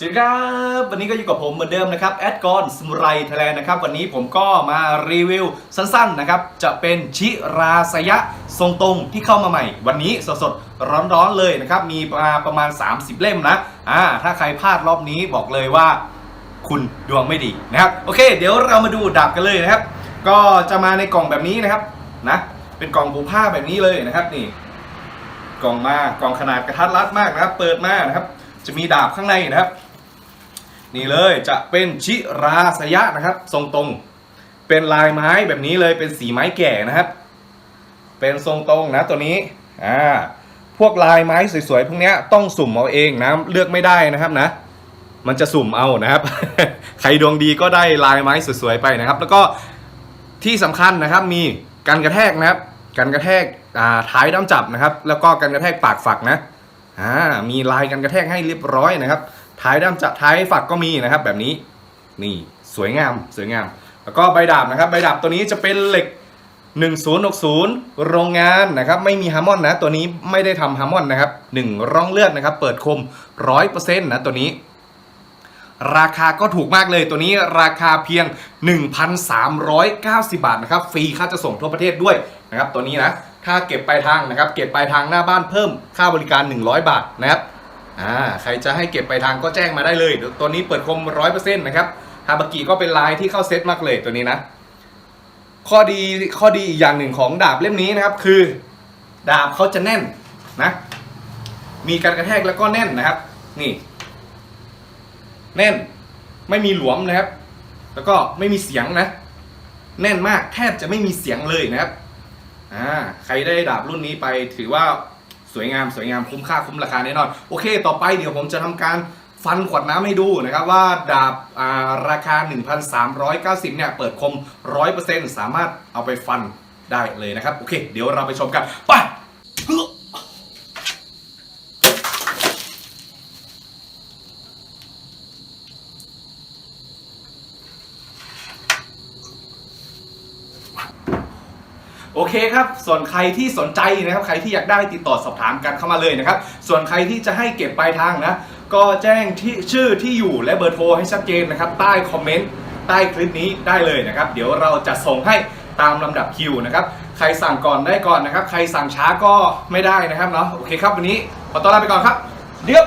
สวัสดีครับ วันนี้ก็อยู่กับผมเหมือนเดิมนะครับแอดกอนสมุไรไทยแลนด์นะครับวันนี้ผมก็มารีวิวสั้นๆนะครับจะเป็นชิราสยะทรงตรงที่เข้ามาใหม่ วันนี้สดๆร้อนๆเลยนะครับมีมาประมาณ 30 เล่มนะอ่าถ้าใครพลาดรอบนี้บอกเลยว่า คุณดวงไม่ดีนะครับโอเค เดี๋ยวเรามาดูดาบกันเลยนะครับ ก็จะมาในกล่องแบบนี้นะครับนะเป็นกล่องผูผ้าแบบนี้เลยนะครับนี่ กล่องมากล่องขนาดกระทัดรัดมากนะครับ เปิดมานะครับ จะมีดาบข้างในนะครับ นี่เลยจะเป็นชิราสยะนะครับ ทรงตรง เป็นลายไม้แบบนี้เลยเป็นสีไม้แก่นะครับ เป็นทรงตรงนะตัวนี้อ่าพวกลายไม้สวยๆพวกเนี้ยต้องสุ่มเอาเองนะเลือกไม่ได้นะครับนะ มันจะสุ่มเอานะครับ ใครดวงดีก็ได้ลายไม้สวยๆไปนะครับ แล้วก็ที่สำคัญนะครับมีการกระแทกนะครับการกระแทกอ่าท้ายด้ามจับนะครับ แล้วก็การกระแทกปากฝักนะอ่ามีลายการกระแทกให้เรียบร้อยนะครับ ท้ายด้ามจับท้ายฝักก็มีนะครับ แบบนี้นี่สวยงามสวยงาม แล้วก็ใบดาบนะครับ ใบดาบตัวนี้จะเป็นเหล็ก 1060 โรงงานนะครับ ไม่มีฮาร์มอนนะ ตัวนี้ไม่ได้ทำฮาร์มอนนะครับหนึ่งร่องเลือดนะครับ เปิดคม 100%นะตัวนี้ราคาก็ถูกมากเลยตัวนี้ราคาเพียง 1,390 บาทนะครับ ฟรีค่าจะส่งทั่วประเทศด้วยนะครับ ตัวนี้นะค่าเก็บปลายทางนะครับ เก็บปลายทางหน้าบ้านเพิ่มค่าบริการ 100 บาทนะครับ อ่าใครจะให้เก็บปทางก็แจ้งมาได้เลยตัวนี้เปิดคม100%นะครับฮาบากิก็เป็นลายที่เข้าเซ็ตมากเลยตัวนี้นะ ข้อดีข้อดีอีกอย่างหนึ่งของดาบเล่มนี้นะครับ คือดาบเขาจะแน่นนะ มีการกระแทกแล้วก็แน่นนะครับ นี่ แน่นไม่มีหลวมนะครับ แล้วก็ไม่มีเสียงนะ แน่นมากแทบจะไม่มีเสียงเลยนะครับอ่าใครได้ดาบรุ่นนี้ไปถือว่า สวยงามสวยงามคุ้มค่าคุ้มราคาแน่นอน โอเค ต่อไปเดี๋ยวผมจะทำการฟันขวดน้ำให้ดูนะครับว่าดาบอ่าราคา 1,390 เนี่ย เปิดคม 100%สามารถเอาไปฟันได้เลยนะครับ โอเค เดี๋ยวเราไปชมกัน ไป โอเคครับ ส่วนใครที่สนใจนะครับ ใครที่อยากได้ติดต่อสอบถามกันเข้ามาเลยนะครับ ส่วนใครที่จะให้เก็บปลายทางนะ ก็แจ้งที่ชื่อที่อยู่และเบอร์โทรให้ชัดเจนนะครับ ใต้คอมเมนต์ใต้คลิปนี้ได้เลยนะครับ เดี๋ยวเราจะส่งให้ตามลำดับคิวนะครับ ใครสั่งก่อนได้ก่อนนะครับ ใครสั่งช้าก็ไม่ได้นะครับเนาะ โอเคครับวันนี้ขอตัวลาไปก่อนครับ เดี๋ยว